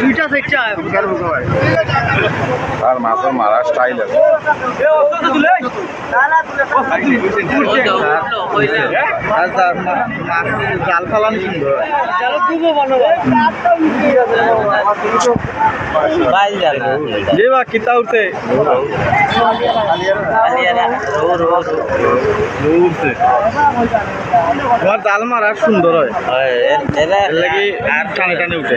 দুইটা থেকে আর মাছের মারা স্টাইল আছে। জাল ফালান সুন্দর। জাল যে বা কিতা উঠে। তোমার জাল মারা সুন্দর হয়। লাগি আর টানে টানে উঠে।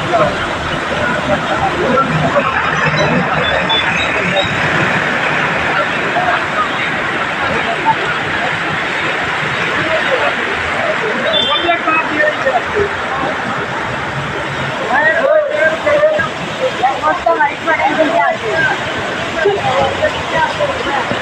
মস্ত মাইক Yeah.